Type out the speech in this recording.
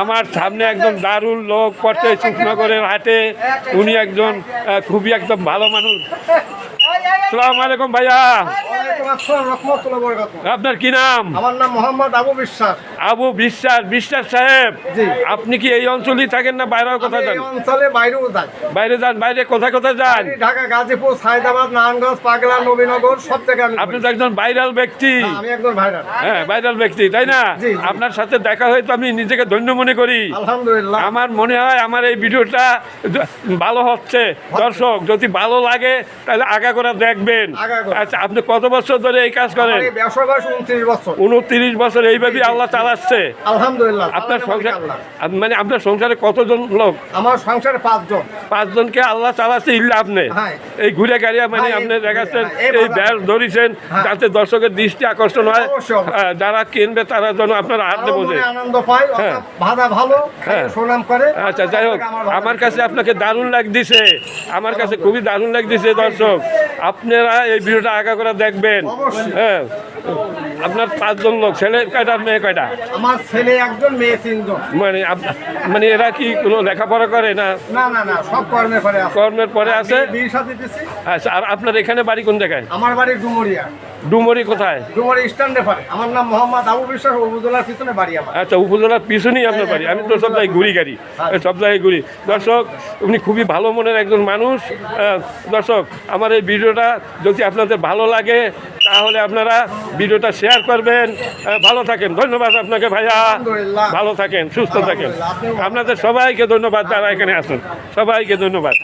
আমার সামনে একজন দারুণ লোক পড়ছে সুখনগরের হাটে। উনি একজন খুবই একদম ভালো মানুষ। সালাম আলাইকুম ভাইয়া। আপনার কি নাম? আমার নাম মোহাম্মদ আবু বিশ্বাস। আবু বিশ্বাস বিশ্বাস সাহেব। আপনি কি এই অঞ্চলেই থাকেন না বাইরেও আমি কোথায় যান অঞ্চলে বাইরেও বাইরে যান বাইরে কোথায় কোথায় যান? ঢাকা গাজীপুর সায়দাবাদ নারায়ণগঞ্জ পাগলা নবীনগর সব জায়গায় আপনি তো একজন ভাইরাল ব্যক্তি। হ্যাঁ, আমি একজন ভাইরাল। হ্যাঁ ভাইরাল ব্যক্তি তাই না। আপনার সাথে দেখা হয়ে তো আমি নিজেকে ধন্য মনে করি। আলহামদুলিল্লাহ। আমার মনে হয় আমার এই ভিডিওটা ভালো হচ্ছে। দর্শক যদি ভালো লাগে তাহলে আগা করে দেখবেন। আচ্ছা আপনি কত বছর ধরে এই কাজ করেন? উনত্রিশ বছর। এইভাবেই আল্লাহ চালাচ্ছে। আলহামদুলিল্লাহ আপনার সংসার মানে আপনার সংসারে কতজন লোক? আমার সংসারে পাঁচজন। পাঁচজনকে আল্লাহ চালাচ্ছে ইল্লা আপনি হ্যাঁ। এই ঘুরে গাড়িয়া মানে হ্যাঁ, আপনি দেখাচ্ছেন হ্যাঁ, এই। ব্যাস ধরেছেন। যাতে দর্শকের দৃষ্টি আকর্ষণ হয়। যারা কিনবে তারা যেন আপনার হাতে বোঝে। আনন্দ পাই হ্যাঁ। ভালো হ্যাঁ। সুনাম করে আচ্ছা যাই হোক আমার। কাছে আপনাকে দারুণ লাগতেছে আমার কাছে খুবই দারুণ লাগতেছে দর্শক আপনারা এই ভিডিওটা আগা করে দেখবেন হ্যাঁ আপনার পাঁচজন লোক ছেলে কয়টা মেয়ে কয়টা? আমার ছেলে একজন মেয়ে তিনজন। মানে মানে এরা কি কোনো লেখাপড়া করে না? না না না সব কর্মে করে আছে। কর্মের পরে আছে? আচ্ছা আর আপনার এখানে বাড়ি কোন জায়গায়? আমার বাড়ি ডুমুরিয়া। ডুমরি কোথায়? ডুমুরি স্ট্যান্ডে পারে আমার নাম মোহাম্মদ আবু বিশ্বাস উপজেলার পিছনে বাড়ি আমার। আচ্ছা উপজেলার পিছনেই আপনার বাড়ি। আমি তো সব জায়গায় ঘুরি গাড়ি। সব জায়গায় ঘুরি। দর্শক উনি খুবই ভালো মনের একজন মানুষ। দর্শক আমার এই ভিডিওটা যদি আপনাদের ভালো লাগে তাহলে আপনারা ভিডিওটা শেয়ার করবেন। ভালো থাকেন। ধন্যবাদ আপনাকে ভাইয়া। ভালো থাকেন সুস্থ থাকেন। আপনাদের সবাইকে ধন্যবাদ যারা এখানে আসুন। সবাইকে ধন্যবাদ।